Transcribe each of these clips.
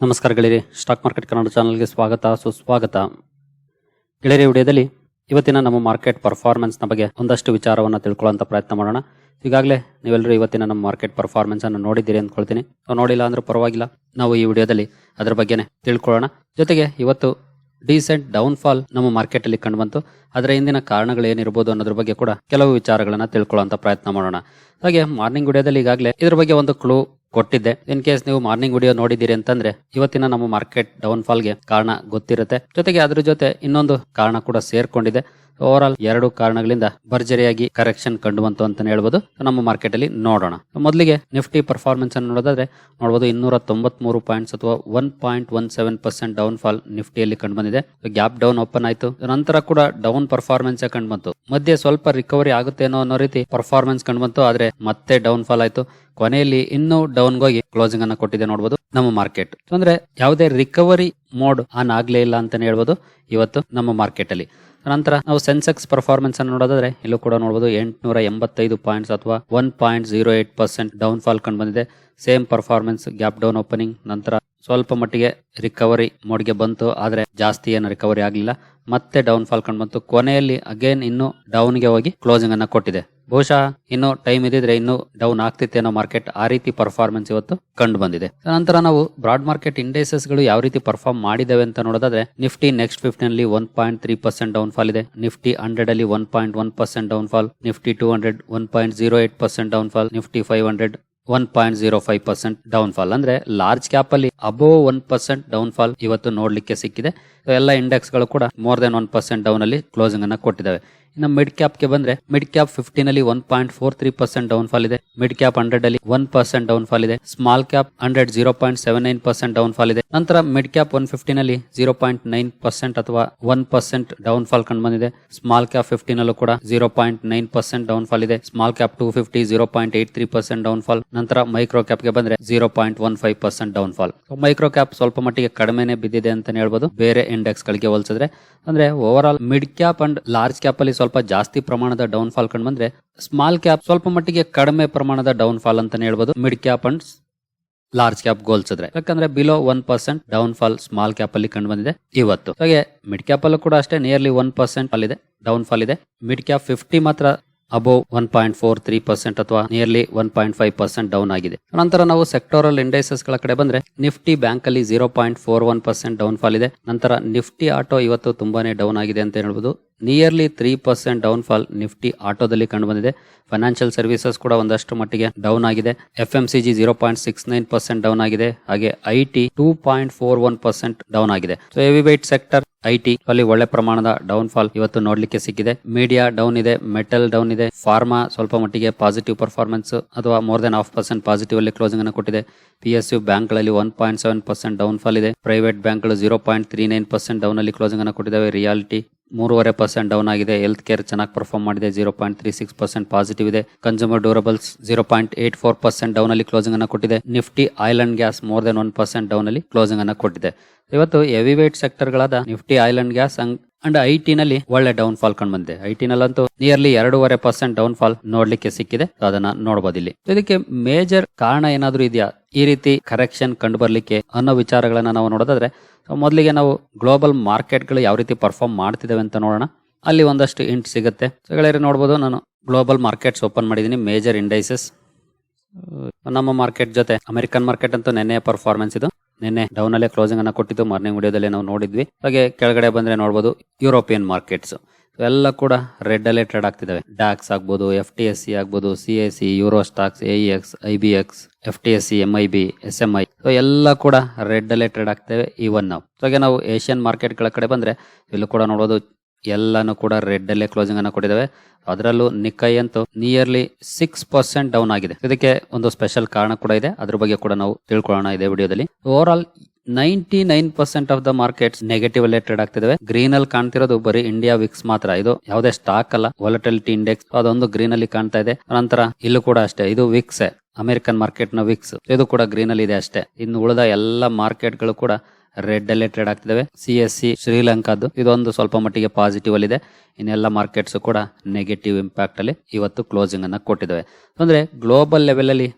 ನಮಸ್ಕಾರ stock market Kannada ಚಾನಲ್ಗೆ ಸ್ವಾಗತ, ಸುಸ್ವಾಗತ. ಗೆಳೆಯರಿ, ವಿಡಿಯೋದಲ್ಲಿ ಇವತ್ತಿನ ನಮ್ಮ ಮಾರ್ಕೆಟ್ ಪರ್ಫಾರ್ಮೆನ್ಸ್ನ ಬಗ್ಗೆ ಒಂದಷ್ಟು ವಿಚಾರವನ್ನು ತಿಳ್ಕೊಳ್ಳುವಂತ ಪ್ರಯತ್ನ ಮಾಡೋಣ. ಈಗಾಗಲೇ ನೀವೆಲ್ಲರೂ ಇವತ್ತಿನ ನಮ್ಮ ಮಾರ್ಕೆಟ್ ಪರ್ಫಾರ್ಮೆನ್ಸ್ ಅನ್ನು ನೋಡಿದ್ದೀರಿ ಅಂದ್ಕೊಳ್ತೀನಿ. ನೋಡಿಲ್ಲ ಅಂದ್ರೂ ಪರವಾಗಿಲ್ಲ. ನಾವು ಈ ವಿಡಿಯೋದಲ್ಲಿ ಅದರ ಬಗ್ಗೆನೇ ತಿಳ್ಕೊಳ್ಳೋಣ. ಜೊತೆಗೆ ಇವತ್ತು ಡೀಸೆಂಟ್ ಡೌನ್ಫಾಲ್ ನಮ್ಮ ಮಾರ್ಕೆಟ್ ಅಲ್ಲಿ ಕಂಡು ಬಂತು. ಅದರ ಹಿಂದಿನ ಕಾರಣಗಳು ಏನಿರಬಹುದು ಅನ್ನೋದ್ರ ಬಗ್ಗೆ ಕೂಡ ಕೆಲವು ವಿಚಾರಗಳನ್ನ ತಿಳ್ಕೊಳ್ಳುವಂತ ಪ್ರಯತ್ನ ಮಾಡೋಣ. ಹಾಗೆ ಮಾರ್ನಿಂಗ್ ವಿಡಿಯೋದಲ್ಲಿ ಈಗಾಗಲೇ ಇದ್ರ ಬಗ್ಗೆ ಒಂದು ಕ್ಲೂ ಕೊಟ್ಟಿದ್ದೆ. ಇನ್ ಕೇಸ್ ನೀವು ಮಾರ್ನಿಂಗ್ ವಿಡಿಯೋ ನೋಡಿದ್ದೀರಿ ಅಂತಂದ್ರೆ, ಇವತ್ತಿನ ನಮ್ಮ ಮಾರ್ಕೆಟ್ ಡೌನ್ಫಾಲ್ಗೆ ಕಾರಣ ಗೊತ್ತಿರುತ್ತೆ. ಜೊತೆಗೆ ಅದ್ರ ಜೊತೆ ಇನ್ನೊಂದು ಕಾರಣ ಕೂಡ ಸೇರ್ಕೊಂಡಿದೆ. ಓವರ್ ಆಲ್ ಎರಡು ಕಾರಣಗಳಿಂದ ಭರ್ಜರಿಯಾಗಿ ಕರೆಕ್ಷನ್ ಕಂಡು ಬಂತು ಅಂತಾನೆ ಹೇಳ್ಬೋದು. ನಮ್ಮ ಮಾರ್ಕೆಟ್ ಅಲ್ಲಿ ನೋಡೋಣ. ಮೊದಲಿಗೆ ನಿಫ್ಟಿ ಪರ್ಫಾರ್ಮೆನ್ಸ್ ಅನ್ನು ನೋಡೋದಾದ್ರೆ ನೋಡಬಹುದು ಇನ್ನೂರ ತೊಂಬತ್ಮೂರು ಪಾಯಿಂಟ್ಸ್ ಅಥವಾ one point one seven percent down fall ನಿಫ್ಟಿಯಲ್ಲಿ ಕಂಡು ಬಂದಿದೆ ಗ್ಯಾಪ್ ಡೌನ್ ಓಪನ್ ಆಯಿತು. ನಂತರ ಕೂಡ ಡೌನ್ ಪರ್ಫಾರ್ಮೆನ್ಸ್ ಕಂಡು ಬಂತು ಮಧ್ಯೆ ಸ್ವಲ್ಪ ರಿಕವರಿ ಆಗುತ್ತೇನೋ ಅನ್ನೋ ರೀತಿ ಪರ್ಫಾರ್ಮೆನ್ಸ್ ಕಂಡು ಬಂತು ಆದ್ರೆ ಮತ್ತೆ ಡೌನ್ ಫಾಲ್ ಆಯಿತು. ಕೊನೆಯಲ್ಲಿ ಇನ್ನೂ ಡೌನ್ ಹೋಗಿ ಕ್ಲೋಸಿಂಗ್ ಅನ್ನ ಕೊಟ್ಟಿದೆ ನೋಡಬಹುದು ನಮ್ಮ ಮಾರ್ಕೆಟ್ ಅಂದ್ರೆ ಯಾವುದೇ ರಿಕವರಿ ಮೋಡ್ ಆನ್ ಆಗ್ಲೇ ಇಲ್ಲ ಅಂತಾನೆ ಹೇಳ್ಬೋದು ಇವತ್ತು ನಮ್ಮ ಮಾರ್ಕೆಟ್ ಅಲ್ಲಿ. ನಂತರ ನಾವು ಸೆನ್ಸೆಕ್ಸ್ ಪರ್ಫಾರ್ಮೆನ್ಸ್ ಅನ್ನು ನೋಡೋದಾದ್ರೆ, ಇಲ್ಲೂ ಕೂಡ ನೋಡಬಹುದು ಎಂಟುನೂರ ಎಂಬತ್ತೈದು ಪಾಯಿಂಟ್ಸ್ ಅಥವಾ one point zero eight percent down fall ಕಂಡು ಬಂದಿದೆ same performance gap down opening ನಂತರ ಸ್ವಲ್ಪ ಮಟ್ಟಿಗೆ ರಿಕವರಿ ಮೋಡ್ಗೆ ಬಂತು, ಆದ್ರೆ ಜಾಸ್ತಿ ಏನು ರಿಕವರಿ ಆಗಲಿಲ್ಲ. ಮತ್ತೆ ಡೌನ್ ಫಾಲ್ ಕಂಡು ಬಂತು ಕೊನೆಯಲ್ಲಿ ಅಗೇನ್ ಇನ್ನು ಡೌನ್ಗೆ ಹೋಗಿ ಕ್ಲೋಸಿಂಗ್ ಅನ್ನ ಕೊಟ್ಟಿದೆ. ಬಹುಶಃ ಇನ್ನು ಟೈಮ್ ಇದ್ದಿದ್ರೆ ಇನ್ನು ಡೌನ್ ಆಗ್ತಿತ್ತೇನೋ ಮಾರ್ಕೆಟ್ ಆ ರೀತಿ ಪರ್ಫಾರ್ಮೆನ್ಸ್ ಇವತ್ತು ಕಂಡು ಬಂದಿದೆ. ನಂತರ ನಾವು ಬ್ರಾಡ್ ಮಾರ್ಕೆಟ್ ಇಂಡೆಸಸ್ಗಳು ಯಾವ ರೀತಿ ಪರ್ಫಾರ್ಮ್ ಮಾಡಿದವೆ ಅಂತ ನೋಡೋದಾದ್ರೆ ನಿಫ್ಟಿ ನೆಕ್ಸ್ಟ್ ಫಿಫ್ಟಿ ನಲ್ಲಿ one point three percent down fall ಇದೆ. ನಿಫ್ಟಿ ಹಂಡ್ರೆಡ್ ಅಲ್ಲಿ one point one percent down fall Nifty two hundred one point zero eight percent down fall Nifty five hundred one point zero five percent down fall ಅಂದ್ರೆ large cap ಅಲ್ಲಿ above one percent down fall ಇವತ್ತು ನೋಡ್ಲಿಕ್ಕೆ ಸಿಕ್ಕಿದೆ. ಎಲ್ಲ ಇಂಡೆಕ್ಸ್ಗಳು ಕೂಡ more than one percent down ಅಲ್ಲಿ closing ಅನ್ನ ಕೊಟ್ಟಿದ್ದಾವೆ. ಇನ್ನು ಮಿಡ್ ಕ್ಯಾಪ್ಗೆ ಬಂದ್ರೆ ಮಿಡ್ ಕ್ಯಾಪ್ ಫಿಫ್ಟೀನ್ ಅಲ್ಲಿ one point four three percent down fall ಇದೆ. ಮಿಡ್ ಕ್ಯಾಪ್ ಹಂಡ್ರೆಡ್ ಅಲ್ಲಿ ಒನ್ ಪರ್ಸೆಂಟ್ ಡೌನ್ ಫಾಲ್ ಇದೆ. Small cap hundred zero point seven nine percent down fall ಇದೆ. ನಂತರ ಮಿಡ್ ಕ್ಯಾಪ್ ಒನ್ ಫಿಫ್ಟೀನ್ ಅಲ್ಲಿ zero point nine percent ಅಥವಾ one percent down fall ಕಂಡು ಬಂದಿದೆ. Small cap fifteen ಅಲ್ಲೂ ಕೂಡ zero point nine percent down fall ಇದೆ. Small cap two fifty zero point eight three percent down fall ನಂತರ micro ಕ್ಯಾಪ್ಗೆ ಬಂದ್ರೆ zero point one five percent down fall micro cap ಸ್ವಲ್ಪ ಮಟ್ಟಿಗೆ ಕಡಿಮೆನೆ ಬಿದ್ದಿದೆ ಅಂತ ಹೇಳ್ಬೋದು. ಬೇರೆ ಇಂಡೆಕ್ಸ್ ಗಳಿಗೆ ಹೋಲಿಸಿದ್ರೆ. ಅಂದ್ರೆ overall mid cap and large cap ಅಲ್ಲಿ ಸ್ವಲ್ಪ ಜಾಸ್ತಿ ಪ್ರಮಾಣದ ಡೌನ್ ಫಾಲ್ ಕಂಡು ಬಂದ್ರೆ ಸ್ಮಾಲ್ ಕ್ಯಾಪ್ ಸ್ವಲ್ಪ ಮಟ್ಟಿಗೆ ಕಡಿಮೆ ಪ್ರಮಾಣದ ಡೌನ್ ಫಾಲ್ ಅಂತಾನೆ ಹೇಳ್ಬೋದು. Mid cap and large cap ಗೋಲ್ಸಿದ್ರೆ ಯಾಕಂದ್ರೆ below one percent down fall small cap ಅಲ್ಲಿ ಕಂಡು ಬಂದಿದೆ ಇವತ್ತು. ಹಾಗೆ ಮಿಡ್ ಕ್ಯಾಪ್ ಅಲ್ಲೂ ಕೂಡ ಅಷ್ಟೇ ನಿಯರ್ಲಿ ಒನ್ ಪರ್ಸೆಂಟ್ ಅಲ್ಲಿ ಇದೆ ಡೌನ್ ಫಾಲ್ ಇದೆ. ಮಿಡ್ ಕ್ಯಾಪ್ ಫಿಫ್ಟಿ ಮಾತ್ರ above one point four three percent ಅಥವಾ nearly one point five percent down ಆಗಿದೆ. ನಂತರ ನಾವು ಸೆಕ್ಟೋರಲ್ ಇಂಡೈಸಸ್ಗಳ ಕಡೆ ಬಂದ್ರೆ ನಿಫ್ಟಿ ಬ್ಯಾಂಕ್ ಅಲ್ಲಿ zero point four one percent down fall ಇದೆ. ನಂತರ ನಿಫ್ಟಿ ಆಟೋ ಇವತ್ತು ತುಂಬಾನೇ ಡೌನ್ ಆಗಿದೆ ಅಂತ ಹೇಳ್ಬೋದು. Nearly three percent down fall Nifty ಆಟೋದಲ್ಲಿ ಕಂಡು ಬಂದಿದೆ ಫೈನಾನ್ಷಿಯಲ್ ಸರ್ವಿಸಸ್ ಕೂಡ ಒಂದಷ್ಟು ಮಟ್ಟಿಗೆ ಡೌನ್ ಆಗಿದೆ. F M C G zero point six nine percent down ಆಗಿದೆ. ಹಾಗೆ I T two point four one percent down ಆಗಿದೆ. So heavy weight sector I T ಅಲ್ಲಿ ಒಳ್ಳೆ ಪ್ರಮಾಣದ ಡೌನ್ ಫಾಲ್ ಇವತ್ತು ನೋಡ್ಲಿಕ್ಕೆ ಸಿಕ್ಕಿದೆ. ಮೀಡಿಯಾ ಡೌನ್ ಇದೆ ಮೆಟಲ್ ಡೌನ್ ಇದೆ ಫಾರ್ಮಾ ಸ್ವಲ್ಪ ಮಟ್ಟಿಗೆ ಪಾಸಿಟಿವ್ ಪರ್ಫಾರ್ಮೆನ್ಸ್ ಅಥವಾ more than half percent positive ಅಲ್ಲಿ ಕ್ಲೋಸಿಂಗ್ ಅನ್ನು ಕೊಟ್ಟಿದೆ. ಪಿ ಎಸ್ ಯು ಬ್ಯಾಂಕ್ಗಳಲ್ಲಿ one point seven percent down fall ಇದೆ. ಪ್ರೈವೇಟ್ ಬ್ಯಾಂಕ್ಗಳು zero point three nine percent down ಅಲ್ಲಿ ಕ್ಲೋಸಿಂಗ್ ಅನ್ನು ಕೊಟ್ಟಿದ್ದಾವೆ. ರಿಯಾಲಿಟಿ ಮೂರುವರೆ ಪರ್ಸೆಂಟ್ ಡೌನ್ ಆಗಿದೆ. ಹೆಲ್ತ್ ಕೇರ್ ಚೆನ್ನಾಗಿ ಪರ್ಫಾರ್ಮ್ ಮಾಡಿದೆ. Zero point three six percent positive ಇದೆ. Consumer durables zero point eight four percent down ಅಲ್ಲಿ ಕ್ಲೋಸಿಂಗ್ ಅನ್ನು ಕೊಟ್ಟಿದೆ. Nifty oil and gas more than one percent down ಅಲ್ಲಿ ಕ್ಲೋಸಿಂಗ್ ಅನ್ನು ಕೊಟ್ಟಿದೆ. ಇವತ್ತು ಹೆವಿ ವೇಟ್ ಸೆಕ್ಟರ್ ಗಳಾದ Nifty oil and gas and I T ನಲ್ಲಿ ಒಳ್ಳೆ ಡೌನ್ ಫಾಲ್ ಕಂಡು ಬಂದಿದೆ. ಐ ಟಿ ನಲ್ಲಂತೂ ನಿಯರ್ಲಿ ಎರಡೂವರೆ ಪರ್ಸೆಂಟ್ ಡೌನ್ ಫಾಲ್ ನೋಡ್ಲಿಕ್ಕೆ ಸಿಕ್ಕಿದೆ. ಅದನ್ನ ನೋಡಬಹುದು ಇಲ್ಲಿ. ಇದಕ್ಕೆ ಮೇಜರ್ ಕಾರಣ ಏನಾದ್ರೂ ಇದೆಯಾ? ಈ ರೀತಿ ಕರೆಕ್ಷನ್ ಕಂಡು ಬರ್ಲಿಕ್ಕೆ ಅನ್ನೋ ವಿಚಾರಗಳನ್ನ ನಾವು ನೋಡೋದಾದ್ರೆ ಮೊದಲಿಗೆ ನಾವು ಗ್ಲೋಬಲ್ ಮಾರ್ಕೆಟ್ಗಳು ಯಾವ ರೀತಿ ಪರ್ಫಾರ್ಮ್ ಮಾಡ್ತಿದ್ದಾವೆ ಅಂತ ನೋಡೋಣ. ಅಲ್ಲಿ ಒಂದಷ್ಟು ಇಂಟ್ ಸಿಗುತ್ತೆ. ಗೆಳೆಯರು ನೋಡಬಹುದು ನಾನು ಗ್ಲೋಬಲ್ ಮಾರ್ಕೆಟ್ಸ್ ಓಪನ್ ಮಾಡಿದ್ದೀನಿ ಮೇಜರ್ ಇಂಡೈಸಸ್ ನಮ್ಮ ಮಾರ್ಕೆಟ್ ಜೊತೆ ಅಮೆರಿಕನ್ ಮಾರ್ಕೆಟ್ ಅಂತೂ ನೆನ್ನೆ ಪರ್ಫಾರ್ಮೆನ್ಸ್ ಇದು. ನಿನ್ನೆ ಡೌನ್ ಅಲ್ಲೇ ಕ್ಲೋಸಿಂಗ್ ಅನ್ನ ಕೊಟ್ಟಿದ್ದು ಮಾರ್ನಿಂಗ್ ವಿಡಿಯೋದಲ್ಲಿ ನಾವು ನೋಡಿದ್ವಿ. ಹಾಗೆ ಕೆಳಗಡೆ ಬಂದ್ರೆ ನೋಡಬಹುದು ಯುರೋಪಿಯನ್ ಮಾರ್ಕೆಟ್ಸ್ ಎಲ್ಲ ಕೂಡ ರೆಡ್ ಅಲ್ಲೇ ಟ್ರೇಡ್ ಆಗ್ತಿದ್ದಾವೆ ಡಾಕ್ಸ್ ಆಗ್ಬಹುದು ಎಫ್ ಟಿ ಎಸ್ ಸಿ ಆಗ್ಬೋದು C S C Euro Stoxx A X I B X F T S C M I B S M I so ಎಲ್ಲ ಕೂಡ ರೆಡ್ ಅಲ್ಲೇ trade ಆಗ್ತೇವೆ ಇವನ್ ನಾವು ಹಾಗೆ ನಾವು ಏಷ್ಯನ್ ಮಾರ್ಕೆಟ್ಗಳ ಕಡೆ ಬಂದ್ರೆ, ಇಲ್ಲೂ ಕೂಡ ನೋಡಬಹುದು ಎಲ್ಲಾನು ಕೂಡ ರೆಡ್ ಅಲ್ಲೇ ಕ್ಲೋಸಿಂಗ್ ಅನ್ನ ಕೊಟ್ಟಿದ್ದಾವೆ ಅದರಲ್ಲೂ ನಿಕ್ಕೈ ಅಂತೂ ನಿಯರ್ಲಿ ಸಿಕ್ಸ್ ಪರ್ಸೆಂಟ್ ಡೌನ್ ಆಗಿದೆ. ಇದಕ್ಕೆ ಒಂದು ಸ್ಪೆಷಲ್ ಕಾರಣ ಕೂಡ ಇದೆ. ಅದ್ರ ಬಗ್ಗೆ ಕೂಡ ನಾವು ತಿಳ್ಕೊಳ್ಳೋಣ ಇದೆ ವಿಡಿಯೋದಲ್ಲಿ. Overall ninety nine percent of the markets negative ಅಲ್ಲೇ ಟ್ರೇಡ್ ಆಗ್ತಿದಾವೆ. ಗ್ರೀನ್ ಅಲ್ಲಿ ಕಾಣ್ತಿರೋದು ಬರೀ ಇಂಡಿಯಾ ವಿಕ್ಸ್ ಮಾತ್ರ. ಇದು ಯಾವುದೇ ಸ್ಟಾಕ್ ಅಲ್ಲ. ವಾಲಟಿಲಿಟಿ ಇಂಡೆಕ್ಸ್ ಅದೊಂದು ಗ್ರೀನ್ ಅಲ್ಲಿ ಕಾಣ್ತಾ ಇದೆ. ನಂತರ ಇಲ್ಲೂ ಕೂಡ ಅಷ್ಟೇ, ಇದು ವಿಕ್ಸ್ ಅಮೆರಿಕನ್ ಮಾರ್ಕೆಟ್ನ ವಿಕ್ಸ್ ಇದು ಕೂಡ ಗ್ರೀನ್ ಅಲ್ಲಿ ಇದೆ ಅಷ್ಟೇ. ಇನ್ನು ಉಳಿದ ಎಲ್ಲ ಮಾರ್ಕೆಟ್ಗಳು ಕೂಡ ರೆಡ್ ಅಲ್ಲೇ ಟ್ರೇಡ್ ಆಗ್ತಿದ್ದಾವೆ ಸಿ ಎಸ್ ಸಿ ಶ್ರೀಲಂಕಾದ್ದು ಇದೊಂದು ಸ್ವಲ್ಪ ಮಟ್ಟಿಗೆ ಪಾಸಿಟಿವ್ ಅಲ್ಲಿ ಇದೆ ಇನ್ನೆಲ್ಲ ಮಾರ್ಕೆಟ್ಸ್ ಕೂಡ ನೆಗೆಟಿವ್ ಇಂಪ್ಯಾಕ್ಟ್ ಅಲ್ಲಿ ಇವತ್ತು ಕ್ಲೋಸಿಂಗ್ ಅನ್ನ ಕೊಟ್ಟಿದ್ದಾವೆ ಅಂದ್ರೆ ಗ್ಲೋಬಲ್ ಲೆವೆಲ್ ಅಲ್ಲಿ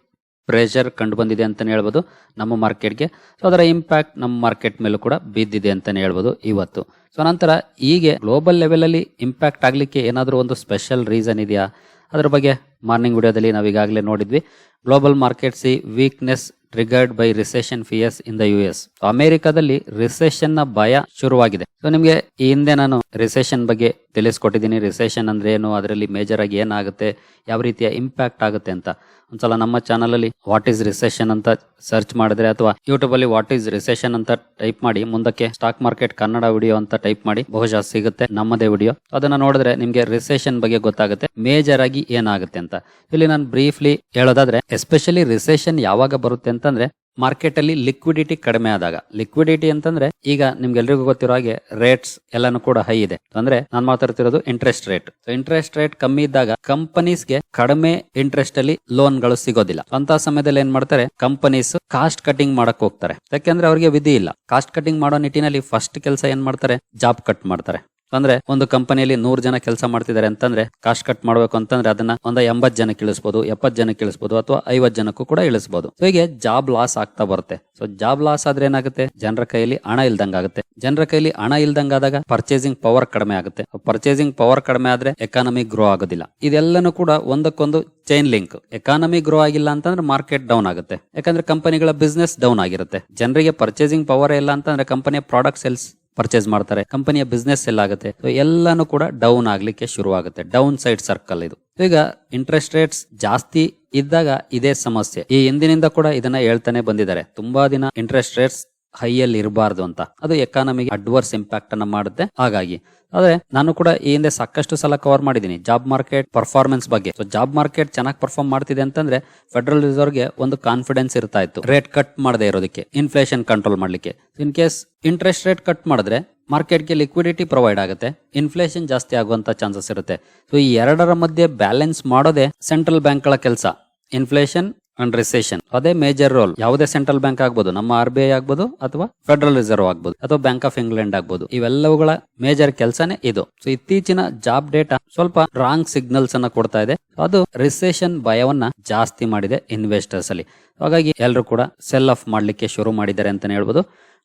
ಪ್ರೆಷರ್ ಕಂಡು ಬಂದಿದೆ ಅಂತಾನೆ ಹೇಳ್ಬೋದು ನಮ್ಮ ಮಾರ್ಕೆಟ್ಗೆ ಸೊ ಅದರ ಇಂಪ್ಯಾಕ್ಟ್ ನಮ್ಮ ಮಾರ್ಕೆಟ್ ಮೇಲೂ ಕೂಡ ಬಿದ್ದಿದೆ ಅಂತಾನೆ ಹೇಳ್ಬೋದು ಇವತ್ತು. ಸೊ ನಂತರ ಹೀಗೆ ಗ್ಲೋಬಲ್ ಲೆವೆಲ್ ಅಲ್ಲಿ ಇಂಪ್ಯಾಕ್ಟ್ ಆಗ್ಲಿಕ್ಕೆ ಏನಾದರೂ ಒಂದು ಸ್ಪೆಷಲ್ ರೀಸನ್ ಇದೆಯಾ? ಅದ್ರ ಬಗ್ಗೆ ಮಾರ್ನಿಂಗ್ ವಿಡಿಯೋದಲ್ಲಿ ನಾವು ಈಗಾಗಲೇ ನೋಡಿದ್ವಿ global markets weakness triggered by recession fears in the U S ಅಮೆರಿಕದಲ್ಲಿ ರಿಸೆಷನ್ನ ಭಯ ಶುರುವಾಗಿದೆ. ಸೊ ನಿಮ್ಗೆ ಈ ಹಿಂದೆ ನಾನು ರಿಸೆಷನ್ ಬಗ್ಗೆ ತಿಳಿಸ್ಕೊಟ್ಟಿದ್ದೀನಿ. ರಿಸೆಷನ್ ಅಂದ್ರೆ ಏನು? ಅದರಲ್ಲಿ ಮೇಜರ್ ಆಗಿ ಏನಾಗುತ್ತೆ? ಯಾವ ರೀತಿಯ ಇಂಪ್ಯಾಕ್ಟ್ ಆಗುತ್ತೆ ಅಂತ. ಒಂದ್ಸಲ ನಮ್ಮ ಚಾನಲ್ ಅಲ್ಲಿ ವಾಟ್ ಈಸ್ ರಿಸೆಷನ್ ಅಂತ ಸರ್ಚ್ ಮಾಡಿದ್ರೆ ಅಥವಾ ಯೂಟ್ಯೂಬ್ ಅಲ್ಲಿ ವಾಟ್ ಈಸ್ ರಿಸೆಷನ್ ಅಂತ ಟೈಪ್ ಮಾಡಿ, ಮುಂದಕ್ಕೆ ಸ್ಟಾಕ್ ಮಾರ್ಕೆಟ್ ಕನ್ನಡ ವಿಡಿಯೋ ಅಂತ ಟೈಪ್ ಮಾಡಿ, ಬಹುಶಃ ಸಿಗುತ್ತೆ ನಮ್ಮದೇ ವಿಡಿಯೋ ಅದನ್ನ ನೋಡಿದ್ರೆ ನಿಮ್ಗೆ ರಿಸೆಷನ್ ಬಗ್ಗೆ ಗೊತ್ತಾಗುತ್ತೆ ಮೇಜರ್ ಆಗಿ ಏನಾಗುತ್ತೆ ಅಂತ. ಇಲ್ಲಿ ನಾನು ಬ್ರೀಫ್ಲಿ ಹೇಳೋದಾದ್ರೆ ಎಸ್ಪೆಷಲಿ ರಿಸೆಷನ್ ಯಾವಾಗ ಬರುತ್ತೆ ಅಂತಂದ್ರೆ ಮಾರ್ಕೆಟ್ ಅಲ್ಲಿ ಲಿಕ್ವಿಡಿಟಿ ಕಡಿಮೆ ಆದಾಗ, ಲಿಕ್ವಿಡಿಟಿ ಅಂತಂದ್ರೆ ಈಗ ನಿಮ್ಗೆಲ್ರಿಗೂ ಗೊತ್ತಿರೋ ಹಾಗೆ ರೇಟ್ಸ್ ಎಲ್ಲಾನು ಕೂಡ ಹೈ ಇದೆ. ಅಂದ್ರೆ ನಾನ್ ಮಾತಾಡ್ತಿರೋದು ಇಂಟ್ರೆಸ್ಟ್ ರೇಟ್ ಇಂಟ್ರೆಸ್ಟ್ ರೇಟ್ ಕಮ್ಮಿ ಇದ್ದಾಗ ಕಂಪನೀಸ್ಗೆ ಕಡಿಮೆ ಇಂಟ್ರೆಸ್ಟ್ ಅಲ್ಲಿ ಲೋನ್ಗಳು ಸಿಗೋದಿಲ್ಲ. ಅಂತ ಸಮಯದಲ್ಲಿ ಏನ್ ಮಾಡ್ತಾರೆ? ಕಂಪನೀಸ್ ಕಾಸ್ಟ್ ಕಟಿಂಗ್ ಮಾಡಕ್ ಹೋಗ್ತಾರೆ. ಯಾಕೆಂದ್ರೆ ಅವ್ರಿಗೆ ವಿಧಿ ಇಲ್ಲ. ಕಾಸ್ಟ್ ಕಟಿಂಗ್ ಮಾಡೋ ನಿಟ್ಟಿನಲ್ಲಿ ಫಸ್ಟ್ ಕೆಲಸ ಏನ್ ಮಾಡ್ತಾರೆ? ಜಾಬ್ ಕಟ್ ಮಾಡ್ತಾರೆ. ಅಂದ್ರೆ ಒಂದು ಕಂಪನಿಯಲ್ಲಿ ನೂರ್ ಜನ ಕೆಲಸ ಮಾಡ್ತಿದ್ದಾರೆ ಅಂತಂದ್ರೆ ಕಾಸ್ಟ್ ಕಟ್ ಮಾಡ್ಬೇಕು ಅಂತಂದ್ರೆ ಅದನ್ನ ಒಂದ ಎಂಬತ್ ಜನಕ್ಕೆ ಇಳಿಸಬಹುದು ಎಪ್ಪತ್ ಜನಕ್ಕೆ ಇಳಿಸಬಹುದು ಅಥವಾ ಐವತ್ ಜನಕ್ಕೂ ಕೂಡ ಇಳಿಸಬಹುದು ಸೊ ಹೀಗೆ ಜಾಬ್ ಲಾಸ್ ಆಗ್ತಾ ಬರುತ್ತೆ. ಸೊ ಜಾಬ್ ಲಾಸ್ ಆದ್ರೆ ಏನಾಗುತ್ತೆ? ಜನರ ಕೈಯಲ್ಲಿ ಹಣ ಇಲ್ದಂಗ ಆಗುತ್ತೆ ಜನರ ಕೈಯಲ್ಲಿ ಹಣ ಇಲ್ದಂಗಾದಾಗ ಪರ್ಚೇಸಿಂಗ್ ಪವರ್ ಕಡಿಮೆ ಆಗುತ್ತೆ. ಪರ್ಚೇಸಿಂಗ್ ಪವರ್ ಕಡಿಮೆ ಆದ್ರೆ ಎಕಾನಮಿ ಗ್ರೋ ಆಗೋದಿಲ್ಲ. ಇದೆಲ್ಲನೂ ಕೂಡ ಒಂದಕ್ಕೊಂದು ಚೈನ್ ಲಿಂಕ್ ಎಕಾನಮಿ ಗ್ರೋ ಆಗಿಲ್ಲ ಅಂತಂದ್ರೆ ಮಾರ್ಕೆಟ್ ಡೌನ್ ಆಗುತ್ತೆ. ಯಾಕಂದ್ರೆ ಕಂಪನಿಗಳ ಬಿಸ್ನೆಸ್ ಡೌನ್ ಆಗಿರುತ್ತೆ. ಜನರಿಗೆ ಪರ್ಚೇಸಿಂಗ್ ಪವರ್ ಇಲ್ಲ ಅಂತಂದ್ರೆ ಕಂಪನಿಯ ಪ್ರಾಡಕ್ಟ್ ಸೇಲ್ಸ್ ಪರ್ಚೇಸ್ ಮಾಡ್ತಾರೆ. ಕಂಪನಿಯ ಬಿಸ್ನೆಸ್ ಎಲ್ಲ ಆಗುತ್ತೆ ಸೊ ಎಲ್ಲಾನು ಕೂಡ ಡೌನ್ ಆಗ್ಲಿಕ್ಕೆ ಶುರು ಆಗುತ್ತೆ ಡೌನ್ ಸೈಡ್ ಸರ್ಕಲ್ ಇದು ಈಗ ಇಂಟ್ರೆಸ್ಟ್ ರೇಟ್ಸ್ ಜಾಸ್ತಿ ಇದ್ದಾಗ ಇದೇ ಸಮಸ್ಯೆ. ಈ ಹಿಂದಿನಿಂದ ಕೂಡ ಇದನ್ನ ಹೇಳ್ತಾನೆ ಬಂದಿದ್ದಾರೆ. ತುಂಬಾ ದಿನ ಇಂಟ್ರೆಸ್ಟ್ ರೇಟ್ಸ್ ಹೈಯಲ್ಲಿ ಇರಬಾರ್ದು ಅಂತ. ಅದು ಎಕಾನಮಿಗೆ ಅಡ್ವರ್ಸ್ ಇಂಪ್ಯಾಕ್ಟ್ ಅನ್ನ ಮಾಡುತ್ತೆ. ಹಾಗಾಗಿ, ಆದ್ರೆ ನಾನು ಕೂಡ ಈ ಹಿಂದೆ ಸಾಕಷ್ಟು ಸಲ ಕವರ್ ಮಾಡಿದ್ದೀನಿ. ಜಾಬ್ ಮಾರ್ಕೆಟ್ ಪರ್ಫಾರ್ಮೆನ್ಸ್ ಬಗ್ಗೆ. ಸೊ ಜಾಬ್ ಮಾರ್ಕೆಟ್ ಚೆನ್ನಾಗಿ ಪರ್ಫಾರ್ಮ್ ಮಾಡ್ತಿದೆ ಅಂತಂದ್ರೆ ಫೆಡರಲ್ ರಿಸರ್ವ್ಗೆ ಒಂದು ಕಾನ್ಫಿಡೆನ್ಸ್ ಇರ್ತಾ ಇತ್ತು. ರೇಟ್ ಕಟ್ ಮಾಡದೇ ಇರೋದಕ್ಕೆ ಇನ್ಫ್ಲೇಷನ್ ಕಂಟ್ರೋಲ್ ಮಾಡ್ಲಿಕ್ಕೆ. In case interest rate cut ಮಾಡಿದ್ರೆ ಮಾರ್ಕೆಟ್ಗೆ ಲಿಕ್ವಿಡಿಟಿ ಪ್ರೊವೈಡ್ ಆಗುತ್ತೆ. ಇನ್ಫ್ಲೇಷನ್ ಜಾಸ್ತಿ ಆಗುವಂತ ಚಾನ್ಸಸ್ ಇರುತ್ತೆ. ಸೊ ಈ ಎರಡರ ಮಧ್ಯೆ ಬ್ಯಾಲೆನ್ಸ್ ಮಾಡೋದೇ ಸೆಂಟ್ರಲ್ ಬ್ಯಾಂಕ್ಗಳ ಕೆಲಸ. ಇನ್ಫ್ಲೇಷನ್ ಅಂಡ್ ರಿಸೆಷನ್ ಅದೇ ಮೇಜರ್ ರೋಲ್ ಯಾವುದೇ ಸೆಂಟ್ರಲ್ ಬ್ಯಾಂಕ್ ಆಗ್ಬೋದು, ನಮ್ಮ ಆರ್ ಬಿ ಐ ಆಗ್ಬೋದು, ಅಥವಾ ಫೆಡರಲ್ ರಿಸರ್ವ್ ಆಗ್ಬೋದು, ಅಥವಾ ಬ್ಯಾಂಕ್ ಆಫ್ ಇಂಗ್ಲೆಂಡ್ ಆಗ್ಬೋದು. ಇವೆಲ್ಲವುಗಳ ಮೇಜರ್ ಕೆಲಸನೇ ಇದು. ಸೊ ಇತ್ತೀಚಿನ ಜಾಬ್ ಡೇಟಾ ಸ್ವಲ್ಪ ರಾಂಗ್ ಸಿಗ್ನಲ್ಸ್ ಅನ್ನ ಕೊಡ್ತಾ ಇದೆ. ಅದು ರಿಸೆಷನ್ ಭಯವನ್ನ ಜಾಸ್ತಿ ಮಾಡಿದೆ ಇನ್ವೆಸ್ಟರ್ಸ್ ಅಲ್ಲಿ. ಹಾಗಾಗಿ ಎಲ್ಲರೂ ಕೂಡ ಸೆಲ್ ಆಫ್ ಮಾಡ್ಲಿಕ್ಕೆ ಶುರು ಮಾಡಿದ್ದಾರೆ ಅಂತಾನೆ ಹೇಳ್ಬೋದು.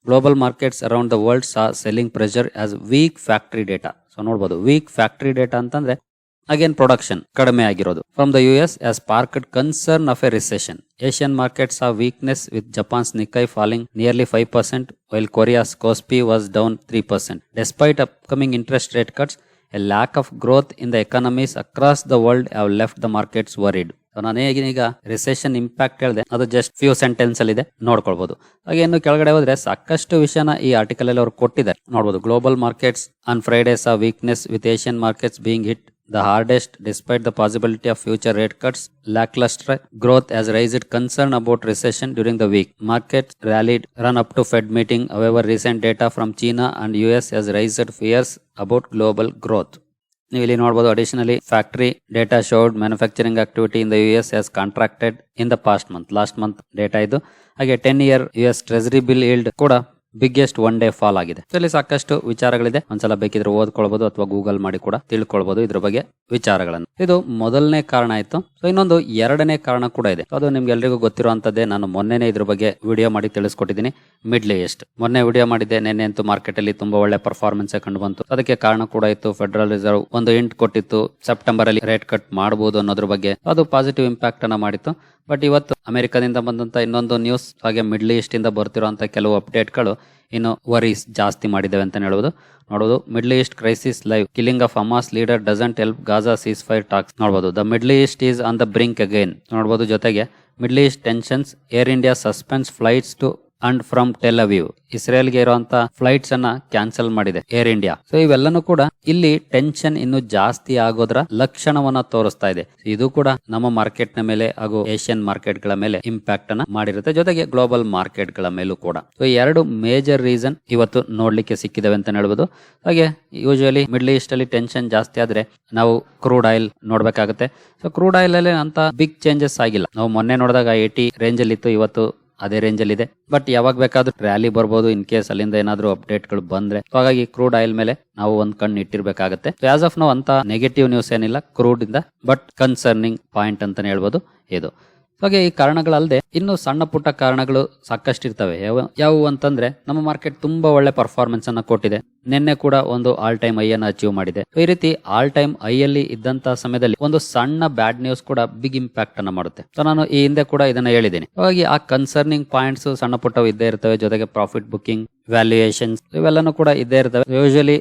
Global markets around the world saw selling pressure as weak factory data so ನೋಡಬಹುದು ವೀಕ್ ಫ್ಯಾಕ್ಟರಿ ಡೇಟಾ ಅಂತಂದ್ರೆ ಅಗೇನ್ ಪ್ರೊಡಕ್ಷನ್ ಕಡಿಮೆ ಆಗಿರೋದು. From the U S as parked concern of a recession Asian markets a weakness with Japan's Nikkei falling nearly five percent while Korea's KOSPI was down three percent despite upcoming interest rate cuts a lack of growth in the economies across the world have left the markets worried ನಾನು ಈಗ recession impact ಹೇಳಿದೆ, ಅದು just few sentence ಅಲ್ಲಿ ಇದೆ ನೋಡ್ಕೊಳ್ಬಹುದು ಹಾಗೆ ಇನ್ನು ಕೆಳಗಡೆ ಹೋದ್ರೆ ಸಾಕಷ್ಟು ವಿಷಯನ ಈ ಆರ್ಟಿಕಲ್ ಅಲ್ಲಿ ಅವರು ಕೊಟ್ಟಿದ್ದಾರೆ. ನೋಡಬಹುದು global markets on Fridays a weakness with Asian markets being hit the hardest despite the possibility of future rate cuts. Lackluster growth has raised concern about recession during the week. Markets rallied run up to Fed meeting. However, recent data from China and US has raised fears about global growth. ನೀವು ಇಲ್ಲಿ ನೋಡಬಹುದು additionally factory data showed manufacturing activity in the U S has contracted in the past month last month data ಇದು ಹಾಗೆ ten year U S treasury bill yield ಕೂಡ biggest one day fall ಆಗಿದೆ. ಇದರಲ್ಲಿ ಸಾಕಷ್ಟು ವಿಚಾರಗಳಿದೆ. ಒಂದ್ಸಲ ಬೇಕಿದ್ರೆ ಓದ್ಕೊಳ್ಬಹುದು ಅಥವಾ ಗೂಗಲ್ ಮಾಡಿ ಕೂಡ ತಿಳ್ಕೊಳ್ಬಹುದು ಇದ್ರ ಬಗ್ಗೆ ವಿಚಾರಗಳನ್ನು. ಇದು ಮೊದಲನೇ ಕಾರಣ ಆಯ್ತು. ಸೊ ಇನ್ನೊಂದು ಎರಡನೇ ಕಾರಣ ಕೂಡ ಇದೆ. ಅದು ನಿಮ್ಗೆ ಎಲ್ರಿಗೂ ಗೊತ್ತಿರುವಂತದ್ದೇ. ನಾನು ಮೊನ್ನೆನೇ ಇದ್ರ ಬಗ್ಗೆ ವಿಡಿಯೋ ಮಾಡಿ ತಿಳಿಸ್ಕೊಟ್ಟಿದ್ದೀನಿ. ಮಿಡ್ಲ್ ಈಸ್ಟ್ ಮೊನ್ನೆ ವಿಡಿಯೋ ಮಾಡಿದ್ದೆ. ನಿನ್ನೆ ಅಂತೂ ಮಾರ್ಕೆಟ್ ಅಲ್ಲಿ ತುಂಬಾ ಒಳ್ಳೆ ಪರ್ಫಾರ್ಮೆನ್ಸ್ ಕಂಡು ಬಂತು ಅದಕ್ಕೆ ಕಾರಣ ಕೂಡ ಇತ್ತು. ಫೆಡರಲ್ ರಿಸರ್ವ್ ಒಂದು ಇಂಟ್ ಕೊಟ್ಟಿತ್ತು. ಸೆಪ್ಟೆಂಬರ್ ಅಲ್ಲಿ ರೇಟ್ ಕಟ್ ಮಾಡಬಹುದು ಅನ್ನೋದ್ರ ಬಗ್ಗೆ. ಅದು ಪಾಸಿಟಿವ್ ಇಂಪ್ಯಾಕ್ಟ್ ಅನ್ನ ಮಾಡಿತ್ತು. ಬಟ್ ಇವತ್ತು ಅಮೆರಿಕದಿಂದ ಬಂದಂತ ಇನ್ನೊಂದು ನ್ಯೂಸ್ ಹಾಗೆ ಮಿಡ್ಲ್ ಈಸ್ಟ್ ಇಂದ ಬರ್ತಿರುವಂತ ಕೆಲವು ಅಪ್ಡೇಟ್ಗಳು ಇನ್ನು ವರೀಸ್ ಜಾಸ್ತಿ ಮಾಡಿದ್ದೇವೆ ಅಂತ ಹೇಳ್ಬೋದು. ನೋಡೋದು Middle East crisis live killing of Hamas leader doesn't help Gaza ceasefire talks ನೋಡಬಹುದು the Middle East is on the brink again ನೋಡಬಹುದು ಜೊತೆಗೆ Middle East tensions Air India suspends flights to and from Tel Israel ಇಸ್ರೇಲ್ಗೆ ಇರುವಂತ flights ಅನ್ನ cancel ಮಾಡಿದೆ air India so ಇವೆಲ್ಲನೂ ಕೂಡ ಇಲ್ಲಿ tension ಇನ್ನು ಜಾಸ್ತಿ ಆಗೋದ್ರ ಲಕ್ಷಣವನ್ನ ತೋರಿಸ್ತಾ ಇದೆ. ಇದು ಕೂಡ ನಮ್ಮ ಮಾರ್ಕೆಟ್ನ ಮೇಲೆ ಹಾಗೂ ಏಷ್ಯನ್ ಮಾರ್ಕೆಟ್ಗಳ ಮೇಲೆ ಇಂಪ್ಯಾಕ್ಟ್ ಅನ್ನ ಮಾಡಿರುತ್ತೆ. ಜೊತೆಗೆ ಗ್ಲೋಬಲ್ ಮಾರ್ಕೆಟ್ಗಳ ಮೇಲೂ ಕೂಡ. ಸೊ ಎರಡು ಮೇಜರ್ ರೀಸನ್ ಇವತ್ತು ನೋಡ್ಲಿಕ್ಕೆ ಸಿಕ್ಕಿದವೆ ಅಂತ ಹೇಳ್ಬೋದು. ಹಾಗೆ ಯೂಶಲಿ ಮಿಡ್ಲ್ ಈಸ್ಟ್ ಅಲ್ಲಿ ಟೆನ್ಷನ್ ಜಾಸ್ತಿ ಆದ್ರೆ ನಾವು ಕ್ರೂಡ್ ಆಯಿಲ್ ನೋಡ್ಬೇಕಾಗುತ್ತೆ. ಸೊ ಕ್ರೂಡ್ ಆಯಿಲ್ ಅಲ್ಲಿ ಅಂತ ಬಿಗ್ ಚೇಂಜಸ್ ಆಗಿಲ್ಲ. ನಾವು ಮೊನ್ನೆ ನೋಡಿದಾಗ ಏಟಿ ರೇಂಜ್ ಅಲ್ಲಿ ಇತ್ತು ಇವತ್ತು ಅದೇ ರೇಂಜ್ ಅಲ್ಲಿ ಇದೆ ಬಟ್ ಯಾವಾಗ ಬೇಕಾದ್ರೂ ರ್ಯಾಲಿ ಬರ್ಬೋದು ಇನ್ ಕೇಸ್ ಅಲ್ಲಿಂದ ಏನಾದರೂ ಅಪ್ಡೇಟ್ಗಳು ಬಂದ್ರೆ. ಹಾಗಾಗಿ ಕ್ರೂಡ್ ಆಯಿಲ್ ಮೇಲೆ ನಾವು ಒಂದ್ ಕಣ್ಣು ಇಟ್ಟಿರ್ಬೇಕಾಗತ್ತೆ. ಆಸ್ ಆಫ್ ನೋ ಅಂತ ನೆಗೆಟಿವ್ ನ್ಯೂಸ್ ಏನಿಲ್ಲ ಕ್ರೂಡ್ ಇಂದ ಬಟ್ ಕನ್ಸರ್ನಿಂಗ್ ಪಾಯಿಂಟ್ ಅಂತಾನೆ ಹೇಳ್ಬೋದು. ಇದು. ಹಾಗೆ ಈ ಕಾರಣಗಳಲ್ಲದೆ ಇನ್ನು ಸಣ್ಣ ಪುಟ್ಟ ಕಾರಣಗಳು ಸಾಕಷ್ಟು ಇರ್ತವೆ ಯಾವ, ಯಾವುವು ಅಂತಂದ್ರೆ ನಮ್ಮ ಮಾರ್ಕೆಟ್ ತುಂಬಾ ಒಳ್ಳೆ ಪರ್ಫಾರ್ಮೆನ್ಸ್ ಅನ್ನ ಕೊಟ್ಟಿದೆ. ನಿನ್ನೆ ಕೂಡ ಒಂದು ಆಲ್ ಟೈಮ್ ಐ ಅನ್ನು ಅಚೀವ್ ಮಾಡಿದೆ. ಈ ರೀತಿ ಆಲ್ ಟೈಮ್ ಐ ಅಲ್ಲಿ ಇದ್ದಂತ ಸಮಯದಲ್ಲಿ ಒಂದು ಸಣ್ಣ ಬ್ಯಾಡ್ ನ್ಯೂಸ್ ಕೂಡ ಬಿಗ್ ಇಂಪ್ಯಾಕ್ಟ್ ಅನ್ನ ಮಾಡುತ್ತೆ. ಸೊ ನಾನು ಈ ಹಿಂದೆ ಕೂಡ ಇದನ್ನ ಹೇಳಿದ್ದೀನಿ. ಹಾಗಾಗಿ ಆ ಕನ್ಸರ್ನಿಂಗ್ ಪಾಯಿಂಟ್ಸ್ ಸಣ್ಣ ಪುಟ್ಟವು ಇದ್ದೇ ಇರ್ತವೆ. ಜೊತೆಗೆ ಪ್ರಾಫಿಟ್ ಬುಕಿಂಗ್ ವ್ಯಾಲ್ಯೂಯೇಷನ್ಸ್ ಇವೆಲ್ಲನೂ ಕೂಡ ಇದ್ದೇ ಇರ್ತವೆ. ಯೂಶಲಿ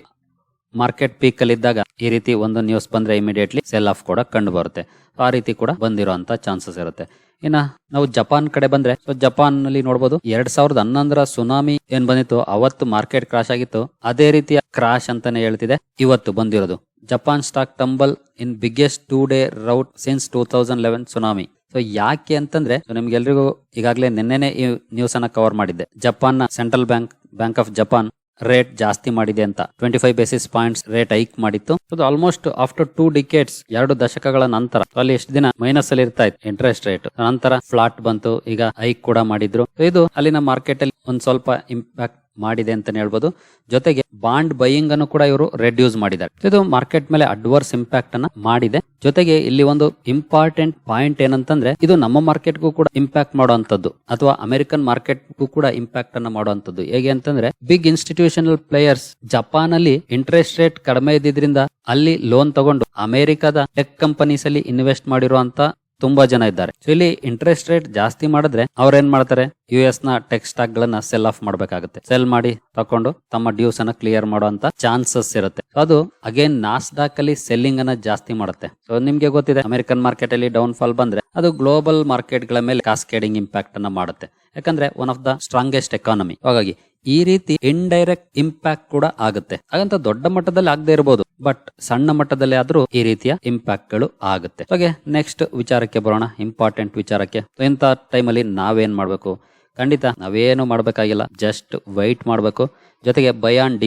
ಮಾರ್ಕೆಟ್ ಪೀಕ್ ಅಲ್ಲಿ ಇದ್ದಾಗ ಈ ರೀತಿ ಒಂದು ನ್ಯೂಸ್ ಬಂದ್ರೆ ಇಮಿಡಿಯೇಟ್ಲಿ ಸೆಲ್ ಆಫ್ ಕೂಡ ಕಂಡು ಬರುತ್ತೆ. ಆ ರೀತಿ ಕೂಡ ಬಂದಿರುವಂತ ಚಾನ್ಸಸ್ ಇರುತ್ತೆ. ಇನ್ನ ನಾವು ಜಪಾನ್ ಕಡೆ ಬಂದ್ರೆ ಸೊ ಜಪಾನ್ನಲ್ಲಿ ನೋಡಬಹುದು ಎರಡ್ ಸಾವಿರದ ಹನ್ನೊಂದರ ಸುನಾಮಿ ಏನ್ ಬಂದಿತ್ತು, ಅವತ್ತು ಮಾರ್ಕೆಟ್ ಕ್ರಾಶ್ ಆಗಿತ್ತು. ಅದೇ ರೀತಿಯ ಕ್ರಾಶ್ ಅಂತಾನೆ ಹೇಳ್ತಿದೆ, ಇವತ್ತು ಬಂದಿರೋದು. Japan stock tumble in biggest two day rout since two thousand eleven tsunami so ಯಾಕೆ ಅಂತಂದ್ರೆ ನಿಮ್ಗೆಲ್ರಿಗೂ ಈಗಾಗಲೇ ನಿನ್ನೆನೆ ಈ ನ್ಯೂಸ್ ಅನ್ನ ಕವರ್ ಮಾಡಿದ್ದೆ. ಜಪಾನ್ನ central bank bank of Japan rate ಜಾಸ್ತಿ ಮಾಡಿದೆ ಅಂತ. Twenty five basis points rate hike ಮಾಡಿತ್ತು. ಅದು ಆಲ್ಮೋಸ್ಟ್ ಆಫ್ಟರ್ ಟೂ ಡಿಕೇಟ್ಸ್ ಎರಡು ದಶಕಗಳ ನಂತರ. ಅಲ್ಲಿ ಎಷ್ಟು ದಿನ ಮೈನಸ್ ಅಲ್ಲಿ ಇರ್ತಾ ಇತ್ತು? ಇಂಟ್ರೆಸ್ಟ್ ರೇಟ್ ನಂತರ ಫ್ಲಾಟ್ ಬಂತು. ಈಗ ಹೈಕ್ ಕೂಡ ಮಾಡಿದ್ರು. ಇದು ಅಲ್ಲಿನ ಮಾರ್ಕೆಟ್ ಅಲ್ಲಿ ಒಂದ್ ಸ್ವಲ್ಪ ಇಂಪ್ಯಾಕ್ಟ್ ಮಾಡಿದೆ ಅಂತಾನೆ ಹೇಳ್ಬೋದು. ಜೊತೆಗೆ ಬಾಂಡ್ ಬೈಯಿಂಗ್ ಅನ್ನು ಕೂಡ ಇವರು ರೆಡ್ಯೂಸ್ ಮಾಡಿದ್ದಾರೆ. ಇದು ಮಾರ್ಕೆಟ್ ಮೇಲೆ ಅಡ್ವರ್ಸ್ ಇಂಪ್ಯಾಕ್ಟ್ ಅನ್ನ ಮಾಡಿದೆ. ಜೊತೆಗೆ ಇಲ್ಲಿ ಒಂದು ಇಂಪಾರ್ಟೆಂಟ್ ಪಾಯಿಂಟ್ ಏನಂತಂದ್ರೆ, ಇದು ನಮ್ಮ ಮಾರ್ಕೆಟ್ಗೂ ಕೂಡ ಇಂಪ್ಯಾಕ್ಟ್ ಮಾಡುವಂತದ್ದು ಅಥವಾ ಅಮೆರಿಕನ್ ಮಾರ್ಕೆಟ್ಗೂ ಕೂಡ ಇಂಪ್ಯಾಕ್ಟ್ ಅನ್ನ ಮಾಡುವಂತದ್ದು ಹೇಗೆ ಅಂತಂದ್ರೆ, ಬಿಗ್ ಇನ್ಸ್ಟಿಟ್ಯೂಷನಲ್ ಪ್ಲೇಯರ್ಸ್ ಜಪಾನ್ ಅಲ್ಲಿ ಇಂಟ್ರೆಸ್ಟ್ ರೇಟ್ ಕಡಿಮೆ ಇದ್ದಿದ್ರಿಂದ ಅಲ್ಲಿ ಲೋನ್ ತಗೊಂಡು ಅಮೆರಿಕದ ಟೆಕ್ ಕಂಪನೀಸ್ ಅಲ್ಲಿ ಇನ್ವೆಸ್ಟ್ ಮಾಡಿರುವಂತ ತುಂಬಾ ಜನ ಇದ್ದಾರೆ. ಇಲ್ಲಿ ಇಂಟ್ರೆಸ್ಟ್ ರೇಟ್ ಜಾಸ್ತಿ ಮಾಡಿದ್ರೆ ಅವ್ರ ಏನ್ ಮಾಡ್ತಾರೆ? ಯು ಎಸ್ನ ಟೆಕ್ ಸ್ಟಾಕ್ ಗಳನ್ನ ಸೆಲ್ ಆಫ್ ಮಾಡ್ಬೇಕಾಗುತ್ತೆ. ಸೆಲ್ ಮಾಡಿ ತಕೊಂಡು ತಮ್ಮ ಡ್ಯೂಸ್ ಅನ್ನ ಕ್ಲಿಯರ್ ಮಾಡುವಂತ ಚಾನ್ಸಸ್ ಇರುತ್ತೆ. ಅದು ಅಗೇನ್ ನಾಸ್ಡಾಕ್ ಅಲ್ಲಿ ಸೆಲ್ಲಿಂಗ್ ಅನ್ನ ಜಾಸ್ತಿ ಮಾಡುತ್ತೆ. ಸೊ ನಿಮ್ಗೆ ಗೊತ್ತಿದೆ ಅಮೆರಿಕನ್ ಮಾರ್ಕೆಟ್ ಅಲ್ಲಿ ಡೌನ್ ಫಾಲ್ ಬಂದ್ರೆ ಅದು ಗ್ಲೋಬಲ್ ಮಾರ್ಕೆಟ್ಗಳ ಮೇಲೆ ಕಾಸ್ಕೇಡಿಂಗ್ ಇಂಪ್ಯಾಕ್ಟ್ ಅನ್ನ ಮಾಡುತ್ತೆ. ಯಾಕಂದ್ರೆ one of the strongest economy ಹಾಗಾಗಿ ಈ ರೀತಿ ಇಂಡೈರೆಕ್ಟ್ ಇಂಪ್ಯಾಕ್ಟ್ ಕೂಡ ಆಗುತ್ತೆ. ಹಾಗಂತ ದೊಡ್ಡ ಮಟ್ಟದಲ್ಲಿ ಆಗದೆ ಇರಬಹುದು ಬಟ್ ಸಣ್ಣ ಮಟ್ಟದಲ್ಲಿ ಆದ್ರೂ ಈ ರೀತಿಯ ಇಂಪ್ಯಾಕ್ಟ್ಗಳು ಆಗುತ್ತೆ. ಹಾಗೆ ನೆಕ್ಸ್ಟ್ ವಿಚಾರಕ್ಕೆ ಬರೋಣ ಇಂಪಾರ್ಟೆಂಟ್ ವಿಚಾರಕ್ಕೆ. ಎಂತ ಇಂಥ ಟೈಮಲ್ಲಿ ನಾವೇನ್ ಮಾಡ್ಬೇಕು? ಖಂಡಿತ ನಾವೇನು ಮಾಡ್ಬೇಕಾಗಿಲ್ಲ ಜಸ್ಟ್ ವೈಟ್ ಮಾಡಬೇಕು. ಜೊತೆಗೆ ಬಯಾನ್ ಆನ್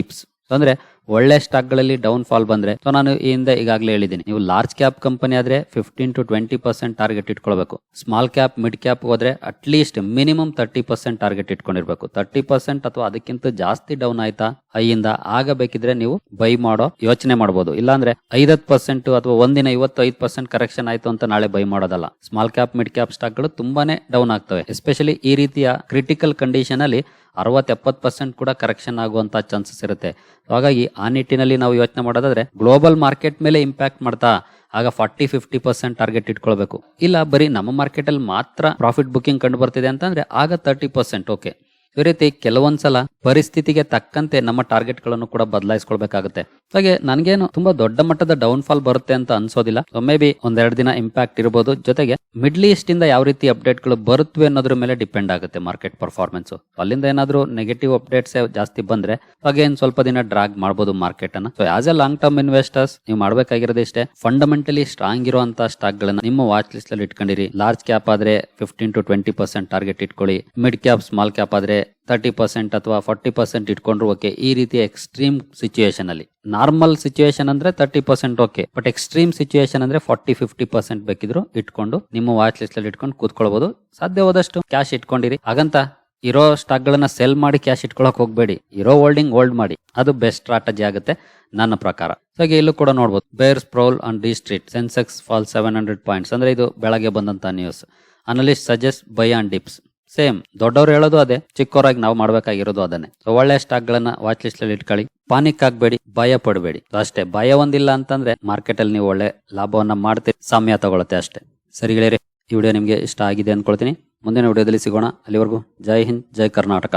ಡಿಪ್ಸ್ ಅಂದ್ರೆ ಒಳ್ಳೆ ಸ್ಟಾಕ್ಗಳಲ್ಲಿ ಡೌನ್ ಫಾಲ್ ಬಂದ್ರೆ ಸೊ ನಾನು ಈ ಹಿಂದೆ ಈಗಾಗಲೇ ಹೇಳಿದ್ದೀನಿ, ನೀವು ಲಾರ್ಜ್ ಕ್ಯಾಪ್ ಕಂಪನಿ ಆದ್ರೆ fifteen to twenty percent target ಇಟ್ಕೊಳ್ಬೇಕು. ಸ್ಮಾಲ್ ಕ್ಯಾಪ್ ಮಿಡ್ ಕ್ಯಾಪ್ ಹೋದ್ರೆ at least minimum thirty percent target ಇಟ್ಕೊಂಡಿರ್ಬೇಕು. Thirty percent ಅಥವಾ ಅದಕ್ಕಿಂತ ಜಾಸ್ತಿ ಡೌನ್ ಆಯ್ತಾ ಐಯಿಂದ ಆಗಬೇಕಿದ್ರೆ ನೀವು ಬೈ ಮಾಡೋ ಯೋಚನೆ ಮಾಡಬಹುದು ಇಲ್ಲಾಂದ್ರೆ ಐದತ್ ಪರ್ಸೆಂಟ್ ಅಥವಾ ಒಂದಿನ ಇವತ್ತು ಐದು ಪರ್ಸೆಂಟ್ ಕರೆಕ್ಷನ್ ಆಯ್ತು ಅಂತ ನಾಳೆ ಬೈ ಮಾಡೋದಲ್ಲ. ಸ್ಮಾಲ್ ಕ್ಯಾಪ್ ಮಿಡ್ ಕ್ಯಾಪ್ ಸ್ಟಾಕ್ಗಳು ತುಂಬಾನೇ ಡೌನ್ ಆಗ್ತವೆ. ಎಸ್ಪೆಷಲಿ ಈ ರೀತಿಯ ಕ್ರಿಟಿಕಲ್ ಕಂಡೀಷನ್ ಅಲ್ಲಿ ಅರವತ್ ಎಪ್ಪತ್ ಪರ್ಸೆಂಟ್ ಕೂಡ ಕರೆಕ್ಷನ್ ಆಗುವಂತ ಚಾನ್ಸಸ್ ಇರುತ್ತೆ. ಹಾಗಾಗಿ ಆ ನಿಟ್ಟಿನಲ್ಲಿ ನಾವು ಯೋಚನೆ ಮಾಡೋದಾದ್ರೆ ಗ್ಲೋಬಲ್ ಮಾರ್ಕೆಟ್ ಮೇಲೆ ಇಂಪ್ಯಾಕ್ಟ್ ಮಾಡ್ತಾ ಆಗ ಫಾರ್ಟಿ ಫಿಫ್ಟಿ ಪರ್ಸೆಂಟ್ ಟಾರ್ಗೆಟ್ ಇಟ್ಕೊಳ್ಬೇಕು. ಇಲ್ಲ, ಬರೀ ನಮ್ಮ ಮಾರ್ಕೆಟ್ ಅಲ್ಲಿ ಮಾತ್ರ ಪ್ರಾಫಿಟ್ ಬುಕಿಂಗ್ ಕಂಡು ಬರ್ತಿದೆ ಅಂತಂದ್ರೆ ಆಗ ತರ್ಟಿ ಪರ್ಸೆಂಟ್ ಓಕೆ ಈ ರೀತಿ ಕೆಲವೊಂದ್ಸಲ ಪರಿಸ್ಥಿತಿಗೆ ತಕ್ಕಂತೆ ನಮ್ಮ ಟಾರ್ಗೆಟ್ಗಳನ್ನು ಕೂಡ ಬದಲಾಯಿಸ್ಕೊಳ್ಬೇಕಾಗುತ್ತೆ. ಹಾಗೆ ನನಗೇನು ತುಂಬಾ ದೊಡ್ಡ ಮಟ್ಟದ ಡೌನ್ ಫಾಲ್ ಬರುತ್ತೆ ಅಂತ ಅನ್ಸೋದಿಲ್ಲ. ಮೇ ಬಿ ಒಂದೆರಡು ದಿನ ಇಂಪ್ಯಾಕ್ಟ್ ಇರಬಹುದು ಜೊತೆಗೆ ಮಿಡ್ಲ್ ಈಸ್ಟ್ ಇಂದ ಯಾವ ರೀತಿ ಅಪ್ಡೇಟ್ಗಳು ಬರುತ್ತವೆ ಅನ್ನೋದ್ರ ಮೇಲೆ ಡಿಪೆಂಡ್ ಆಗುತ್ತೆ ಮಾರ್ಕೆಟ್ ಪರ್ಫಾರ್ಮೆನ್ಸ್ ಅಲ್ಲಿಂದ ಏನಾದ್ರೂ ನೆಗೆಟಿವ್ ಅಪ್ಡೇಟ್ಸ್ ಜಾಸ್ತಿ ಬಂದ್ರೆ ಅಗೇನ್ ಸ್ವಲ್ಪ ದಿನ ಡ್ರಾಗ್ ಮಾಡಬಹುದು ಮಾರ್ಕೆಟ್ ಅನ್ನ. So as a long term investors ನೀವು ಮಾಡಬೇಕಾಗಿರೋದು ಇಷ್ಟೇ ಫಂಡಮೆಂಟಲಿ ಸ್ಟ್ರಾಂಗ್ ಇರುವಂತ ಸ್ಟಾಕ್ ಗಳನ್ನ ನಿಮ್ಮ ವಾಚ್ ಲಿಸ್ಟ್ ಅಲ್ಲಿ ಇಟ್ಕೊಂಡಿರಿ. ಲಾರ್ಜ್ ಕ್ಯಾಪ್ ಆದ್ರೆ fifteen to twenty percent target ಇಟ್ಕೊಳ್ಳಿ. ಮಿಡ್ ಕ್ಯಾಪ್ ಸ್ಮಾಲ್ ಕ್ಯಾಪ್ ಆದ್ರೆ ತರ್ಟಿ ಪರ್ಸೆಂಟ್ ಅಥವಾ ಫಾರ್ಟಿ ಪರ್ಸೆಂಟ್ ಇಟ್ಕೊಂಡ್ರು ಓಕೆ ಈ ರೀತಿ ಎಕ್ಸ್ಟ್ರೀಮ್ ಸಿಚುಯೇಷನ್ ಅಲ್ಲಿ. ನಾರ್ಮಲ್ ಸಿಚುಯೇಷನ್ ಅಂದ್ರೆ thirty percent okay but extreme situation ಅಂದ್ರೆ ಫಾರ್ಟಿ ಫಿಫ್ಟಿ ಪರ್ಸೆಂಟ್ ಬೇಕಿದ್ರು ಇಟ್ಕೊಂಡು, ನಿಮ್ಮ ವಾಚ್ ಲಿಸ್ಟ್ ಅಲ್ಲಿ ಇಟ್ಕೊಂಡು ಕೂತ್ಕೊಳ್ಬಹುದು ಸಾಧ್ಯವಾದಷ್ಟು ಕ್ಯಾಶ್ ಇಟ್ಕೊಂಡಿರಿ. ಹಾಗಂತ, ಇರೋ ಸ್ಟಾಕ್ ಗಳನ್ನ ಸೆಲ್ ಮಾಡಿ ಕ್ಯಾಶ್ ಇಟ್ಕೊಳಕ್ ಹೋಗ್ಬೇಡಿ. ಇರೋ ಹೋಲ್ಡಿಂಗ್ ಹೋಲ್ಡ್ ಮಾಡಿ. ಅದು ಬೆಸ್ಟ್ ಸ್ಟ್ರಾಟಜಿ ಆಗುತ್ತೆ ನನ್ನ ಪ್ರಕಾರ. ಹಾಗೆ ಇಲ್ಲೂ ಕೂಡ ನೋಡಬಹುದು bears prowl and D Street Sensex fall seven hundred points ಅಂದ್ರೆ ಇದು ಬೆಳಗ್ಗೆ ಬಂದಂತ news analyst suggest buy on dips same ದೊಡ್ಡವ್ರು ಹೇಳೋದು ಅದೇ. ಚಿಕ್ಕವರಾಗಿ ನಾವು ಮಾಡ್ಬೇಕಾಗಿರೋದು ಅದನ್ನೇ. ಸೊ ಒಳ್ಳೆ ಸ್ಟಾಕ್ ಗಳನ್ನ ವಾಚ್ ಲಿಸ್ಟ್ ಅಲ್ಲಿ ಇಟ್ಕೊಳ್ಳಿ. ಪಾನಿಕ್ ಆಗ್ಬೇಡಿ. ಭಯ ಪಡಬೇಡಿ. ಅಷ್ಟೇ. ಭಯ ಒಂದಿಲ್ಲ ಅಂತಂದ್ರೆ ಮಾರ್ಕೆಟ್ ಅಲ್ಲಿ ನೀವು ಒಳ್ಳೆ ಲಾಭವನ್ನ ಮಾಡ್ತೀರಿ. ಸಮಯ ತಗೊಳತ್ತೆ ಅಷ್ಟೇ. ಸರಿ ಗೆಳೆಯರಿ, ಈ ವಿಡಿಯೋ ನಿಮಗೆ ಇಷ್ಟ ಆಗಿದೆ ಅನ್ಕೊಳ್ತೀನಿ. ಮುಂದಿನ ವಿಡಿಯೋದಲ್ಲಿ ಸಿಗೋಣ. ಅಲ್ಲಿವರೆಗೂ ಜೈ ಹಿಂದ್, ಜೈ ಕರ್ನಾಟಕ.